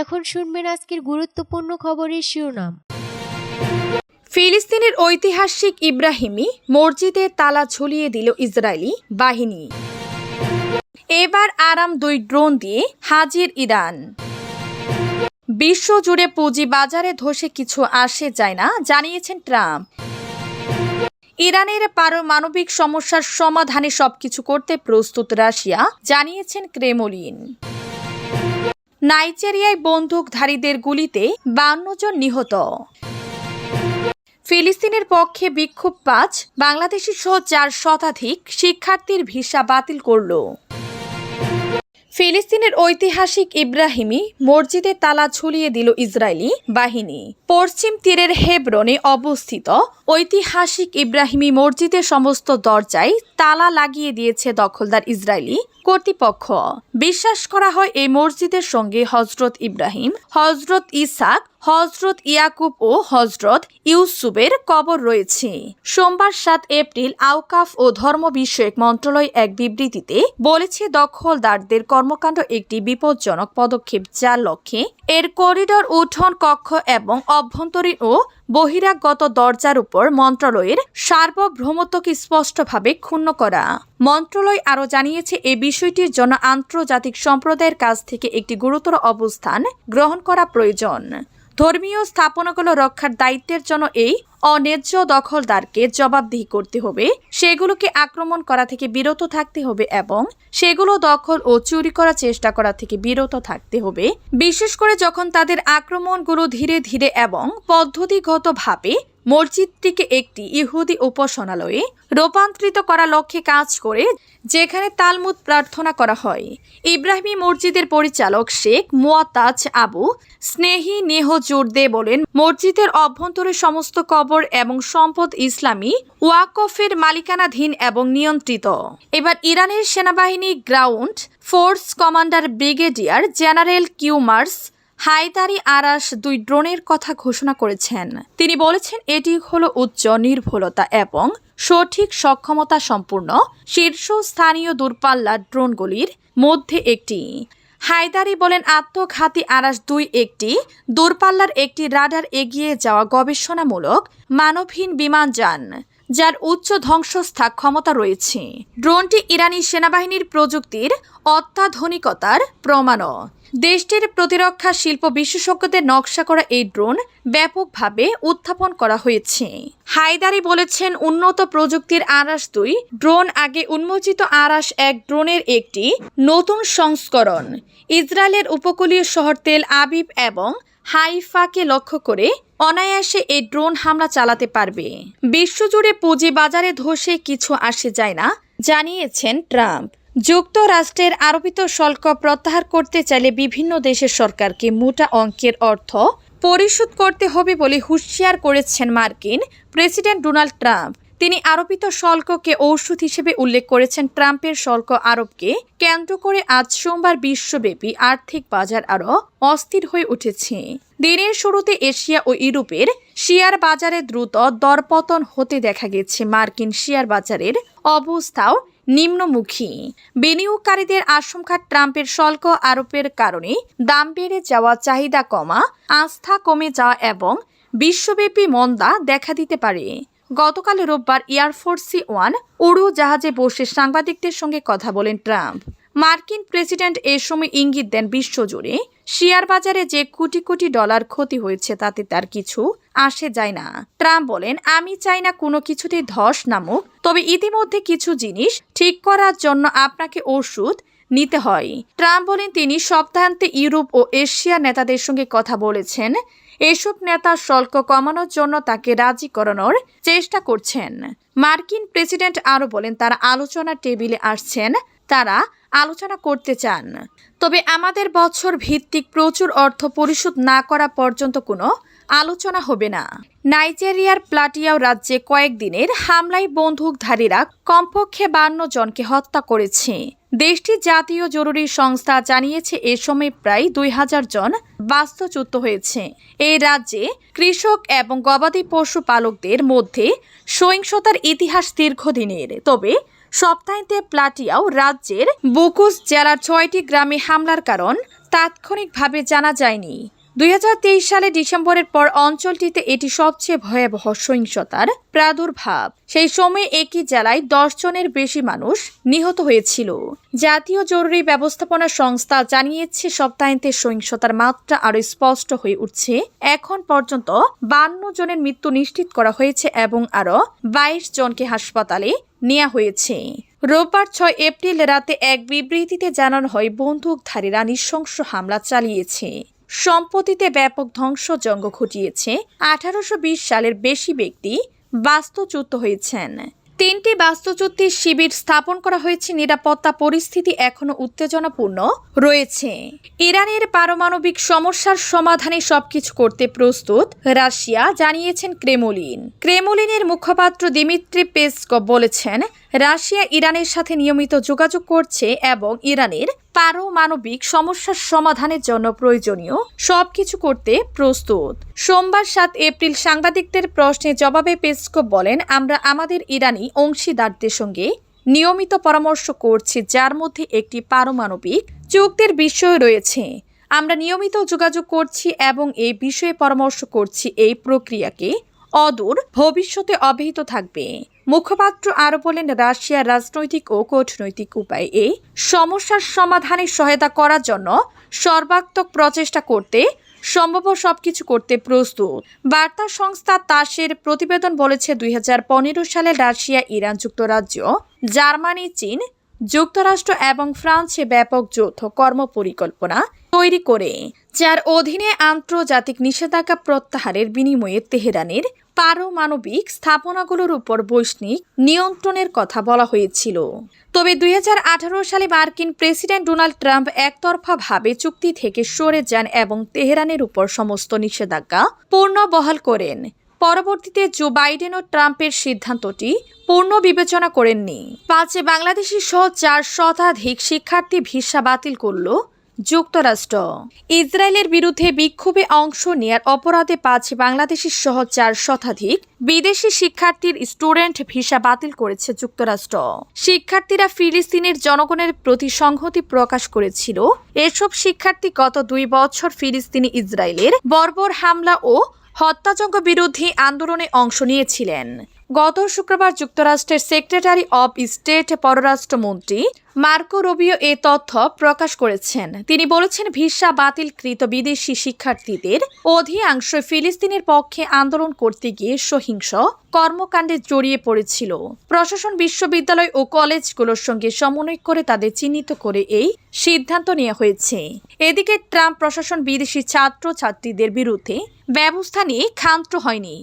এখন শুনবেন আজকের গুরুত্বপূর্ণ খবরের শিরোনাম। ফিলিস্তিনের ঐতিহাসিক ইব্রাহিমি মসজিদে তালা ঝুলিয়ে দিল ইসরায়েলি বাহিনী। এবার আরাম দুই ড্রোন দিয়ে হাজির ইরান। বিশ্বজুড়ে পুঁজি বাজারে ধসে কিছু আসে যায় না, জানিয়েছেন ট্রাম্প। ইরানের পারমাণবিক সমস্যার সমাধানে সবকিছু করতে প্রস্তুত রাশিয়া, জানিয়েছেন ক্রেমলিন। নাইজেরিয়ায় বন্দুকধারীদের গুলিতে বান্ন জন নিহত। ফিলিস্তিনের পক্ষে বিক্ষোভ পাঁচ বাংলাদেশি সহ চার শতাধিক শিক্ষার্থীর ভিসা বাতিল করল। ফিলিস্তিনের ঐতিহাসিক ইব্রাহিমি মসজিদে তালা ঝুলিয়ে দিল ইসরায়েলি বাহিনী। পশ্চিম তীরের হেব্রনে অবস্থিত ঐতিহাসিক ইব্রাহিমি মসজিদের সমস্ত দরজায় তালা লাগিয়ে দিয়েছে দখলদার ইসরায়েলি কর্তৃপক্ষ। বিশ্বাস করা হয় এই মসজিদের সঙ্গে হজরত ইব্রাহিম হজরত ইসাক হজরত ইয়াকুব ও হজরত ইউসুফের কবর রয়েছে। সোমবার সাত এপ্রিল আওকাফ ও ধর্ম বিষয়ক মন্ত্রণালয় এক বিবৃতিতে বলেছে, দখলদারদের কর্মকাণ্ড একটি বিপজ্জনক পদক্ষেপ যার লক্ষ্যে এর করিডর উঠোন কক্ষ এবং অভ্যন্তরীণ ও বহিরাগত দরজার উপর মন্ত্রণালয়ের সার্বভৌমত্বকে স্পষ্টভাবে ক্ষুণ্ণ করা। মন্ত্রণালয় আরও জানিয়েছে এই বিষয়টির জন্য আন্তর্জাতিক সম্প্রদায়ের কাছ থেকে একটি গুরুতর অবস্থান গ্রহণ করা প্রয়োজন। ধর্মীয় স্থাপনাগুলো রক্ষার দায়িত্বের জন্য এই অন্যায্য দখলদারকে জবাবদিহি করতে হবে, সেগুলোকে আক্রমণ করা থেকে বিরত থাকতে হবে এবং সেগুলো দখল ও চুরি করার চেষ্টা করা থেকে বিরত থাকতে হবে। বিশেষ করে যখন তাদের আক্রমণগুলো ধীরে ধীরে এবং পদ্ধতিগতভাবে মসজিদটিকে একটি ইহুদি উপাসনালয়ে রূপান্তরিত করা লক্ষ্যে কাজ করে, যেখানে তালমুদ প্রার্থনা করা হয়। ইব্রাহিমী মসজিদের পরিচালক শেখ মুয়াতাজ আবু স্নেহী নেহ জোর দিয়ে বলেন, মসজিদের অভ্যন্তরে সমস্ত কবর এবং সম্পদ ইসলামী ওয়াকফের মালিকানাধীন এবং নিয়ন্ত্রিত। এবার ইরানের সেনাবাহিনী ground force commander brigadier general Kiumars Heydari আরাস দুই ড্রোনের কথা ঘোষণা করেছেন। তিনি বলেছেন, এটি হলো উচ্চ নির্ভুলতা এবং সঠিক সক্ষমতা সম্পূর্ণ শীর্ষস্থানীয় দূরপাল্লার ড্রোনগুলির মধ্যে একটি। হায়দারি বলেন, আত্মঘাতী আরাস দুই একটি, দূরপাল্লার একটি রাডার এগিয়ে যাওয়া গবেষণামূলক মানবহীন বিমান যান, যার উচ্চ ধ্বংসস্থা ক্ষমতা রয়েছে। ড্রোনটি ইরানি সেনাবাহিনীর প্রযুক্তির অত্যাধুনিকতার প্রমাণও। দেশটির প্রতিরক্ষা শিল্প বিশেষজ্ঞদের নকশা করা এই ড্রোন ব্যাপকভাবে উত্থাপন করা হয়েছে। হায়দারি বলেছেন, উন্নত প্রযুক্তির আরাস দুই, ড্রোন আগে উন্মোচিত আরাস এক ড্রোনের একটি নতুন সংস্করণ। ইসরায়েলের উপকূলীয় শহর তেল আবিব এবং হাইফাকে লক্ষ্য করে অনায়াসে এই ড্রোন হামলা চালাতে পারবে। বিশ্বজুড়ে পুঁজি বাজারে ধসে কিছু আসে যায় না, জানিয়েছেন ট্রাম্প। যুক্তরাষ্ট্রের আরোপিত শুল্ক প্রত্যাহার করতে চাইলে বিভিন্ন দেশের সরকারকে মোটা অঙ্কের অর্থ পরিশোধ করতে হবে বলে হুঁশিয়ার করেছেন মার্কিন প্রেসিডেন্ট ডোনাল্ড ট্রাম্প। তিনি আরোপিত শুল্ককে ঔষধ হিসেবে উল্লেখ করেছেন ট্রাম্পের শুল্ক আরোপকে কেন্দ্র করে আজ সোমবার বিশ্বব্যাপী আর্থিক বাজার আরও অস্থির হয়ে উঠেছে। দিনের শুরুতে এশিয়া ও ইউরোপের শেয়ার বাজারে দ্রুত দরপতন হতে দেখা গেছে। মার্কিন শেয়ার বাজারের অবস্থাও নিম্নমুখী। বিনিয়োগকারীদের আশঙ্কা ট্রাম্পের শুল্ক আরোপের কারণে দাম বেড়ে যাওয়া চাহিদা কমা, আস্থা কমে যাওয়া এবং বিশ্বব্যাপী মন্দা দেখা দিতে পারে। গতকাল রোববার এয়ারফোর্সি ওয়ান উড়োজাহাজে বসে সাংবাদিকদের সঙ্গে কথা বলেন ট্রাম্প। মার্কিন প্রেসিডেন্ট এ সময় ইঙ্গিত দেন বিশ্বজুড়ে শেয়ার বাজারে যে কোটি কোটি ডলার ক্ষতি হয়েছে তাতে তার কিছু আসে যায় না। ট্রাম্প বলেন, আমি চাই না কোনো কিছুতেই ধস নামুক, তবে ইতিমধ্যে কিছু জিনিস ঠিক করার জন্য আপনাকে ওষুধ নিতে হয়। ট্রাম্প বলেন, তিনি সপ্তাহান্তে ইউরোপ ও এশিয়া নেতাদের সঙ্গে কথা বলেছেন। এসব নেতা শুল্ক কমানোর জন্য তাকে রাজি করানোর চেষ্টা করছেন। মার্কিন প্রেসিডেন্ট আরও বলেন, তারা আলোচনা টেবিলে আসছেন। তারা আলোচনা করতে চান। তবে আমাদের বছর ভিত্তিক প্রচুর অর্থ পরিশোধ না করা পর্যন্ত কোনো আলোচনা হবে না। নাইজেরিয়ার প্লাটিয়াও রাজ্যে কয়েকদিনের হামলায় বন্দুকধারীরা কমপক্ষে বান্ন জনকে হত্যা করেছে। দেশটির জাতীয় জরুরি সংস্থা জানিয়েছে, এ সময় প্রায় দুই হাজার জন বাস্তুচ্যুত হয়েছে। এই রাজ্যে কৃষক এবং গবাদি পশু পালকদের মধ্যে সহিংসতার ইতিহাস দীর্ঘদিনের। তবে সপ্তাহান্তে প্লাটিয়াও রাজ্যের বুকুস জেলার ছয়টি গ্রামে হামলার কারণ তাৎক্ষণিকভাবে জানা যায়নি। দুই হাজার তেইশ সালে ডিসেম্বরের পর অঞ্চলটিতে এটি সবচেয়ে ভয়াবহ সহিংসতার প্রাদুর্ভাব। সেই সময়ে একই জেলায় দশ জনের বেশি মানুষ নিহত হয়েছিল। জাতীয় জরুরি ব্যবস্থাপনা সংস্থা জানিয়েছে, সপ্তাহান্তে সহিংসতার মাত্রা আরও স্পষ্ট হয়ে উঠছে। এখন পর্যন্ত বান্ন জনের মৃত্যু নিশ্চিত করা হয়েছে এবং আরও বাইশ জনকে হাসপাতালে নেওয়া হয়েছে। রোববার ছয় এপ্রিল রাতে এক বিবৃতিতে জানানো হয়, বন্দুকধারীরা নৃশংস হামলা চালিয়েছে। সম্পত্তিতে ব্যাপক ধ্বংসজঙ্গ ঘটিয়েছে। আঠারোশো বিশ সালের বেশি ব্যক্তি বাস্তুচ্যুত হয়েছেন। তিনটি বাস্তুচ্যুতির শিবির স্থাপন করা হয়েছে। নিরাপত্তা পরিস্থিতি এখনও উত্তেজনাপূর্ণ রয়েছে। ইরানের পারমাণবিক সমস্যার সমাধানে সবকিছু করতে প্রস্তুত রাশিয়া, জানিয়েছেন ক্রেমলিন। ক্রেমলিনের মুখপাত্র দিমিত্রি পেসকভ বলেছেন রাশিয়া ইরানের সাথে নিয়মিত যোগাযোগ করছে এবং ইরানের পারমাণবিক সমস্যার সমাধানের জন্য প্রয়োজনীয় সবকিছু করতে প্রস্তুত। সোমবার সাত এপ্রিল সাংবাদিকদের প্রশ্নে জবাবে পেসকো বলেন, আমরা আমাদের ইরানি অংশীদারদের সঙ্গে নিয়মিত পরামর্শ করছি, যার মধ্যে একটি পারমাণবিক চুক্তির বিষয় রয়েছে। আমরা নিয়মিত যোগাযোগ করছি এবং এই বিষয়ে পরামর্শ করছি, এই প্রক্রিয়াকে অদূর ভবিষ্যতে অব্যাহত থাকবে। মুখপাত্র আরও বলেন, রাশিয়ার রাজনৈতিক ও কূটনৈতিক উপায়ে এই সমস্যার সমাধানে সহায়তা করার জন্য সর্বাত্মক প্রচেষ্টা করতে সম্ভব সবকিছু করতে প্রস্তুত। বার্তা সংস্থা তাসের প্রতিবেদন বলেছে, দুই হাজার পনেরো সালে রাশিয়া, ইরান যুক্তরাজ্য, জার্মানি, চীন যুক্তরাষ্ট্র এবং ফ্রান্সে ব্যাপক যৌথ কর্মপরিকল্পনা তৈরি করে। যার অধীনে আন্তর্জাতিক নিষেধাজ্ঞা প্রত্যাহারের বিনিময়ে তেহরানের পারমাণবিক স্থাপনাগুলোর উপর বৈশ্বিক নিয়ন্ত্রণের কথা বলা হয়েছিল। তবে দু হাজার আঠারো সালে মার্কিন প্রেসিডেন্ট ডোনাল্ড ট্রাম্প একতরফাভাবে চুক্তি থেকে সরে যান এবং তেহরানের উপর সমস্ত নিষেধাজ্ঞা পূর্ণ বহাল করেন। পরবর্তীতে জো বাইডেন ও ট্রাম্পের সিদ্ধান্তটি পূর্ণ বিবেচনা করেননি। পাঁচে বাংলাদেশি সহ চার শতাধিক শিক্ষার্থী ভিসা বাতিল করল যুক্তরাষ্ট্র। ইসরায়েলের বিরুদ্ধে বিক্ষোভে অংশ নেয়ার অপরাধে পাঁচ বাংলাদেশি সহ চার শতাধিক বিদেশি শিক্ষার্থীর স্টুডেন্ট ভিসা বাতিল করেছে যুক্তরাষ্ট্র। শিক্ষার্থীরা ফিলিস্তিনের জনগণের প্রতি সংহতি প্রকাশ করেছিল। এসব শিক্ষার্থী গত দুই বছর ফিলিস্তিনি ইসরায়েলের বর্বর হামলা ও হত্যাযজ্ঞ বিরোধী আন্দোলনে অংশ নিয়েছিলেন। গত শুক্রবার যুক্তরাষ্ট্রের সেক্রেটারি অব স্টেট পররাষ্ট্রমন্ত্রী মার্কো রবিও এ তথ্য প্রকাশ করেছেন। তিনি বলেছেন, ভিসা বাতিলকৃত বিদেশি শিক্ষার্থীদের অধিকাংশ ফিলিস্তিনের পক্ষে আন্দোলন করতে গিয়ে সহিংস কর্মকাণ্ডে জড়িয়ে পড়েছিল। প্রশাসন, বিশ্ববিদ্যালয় ও কলেজগুলোর সঙ্গে সমন্বয় করে তাদের চিহ্নিত করে এই সিদ্ধান্ত নেওয়া হয়েছে। এদিকে ট্রাম্প প্রশাসন বিদেশি ছাত্র ছাত্রীদের বিরুদ্ধে ব্যবস্থা নিয়ে ক্ষান্ত হয়নি।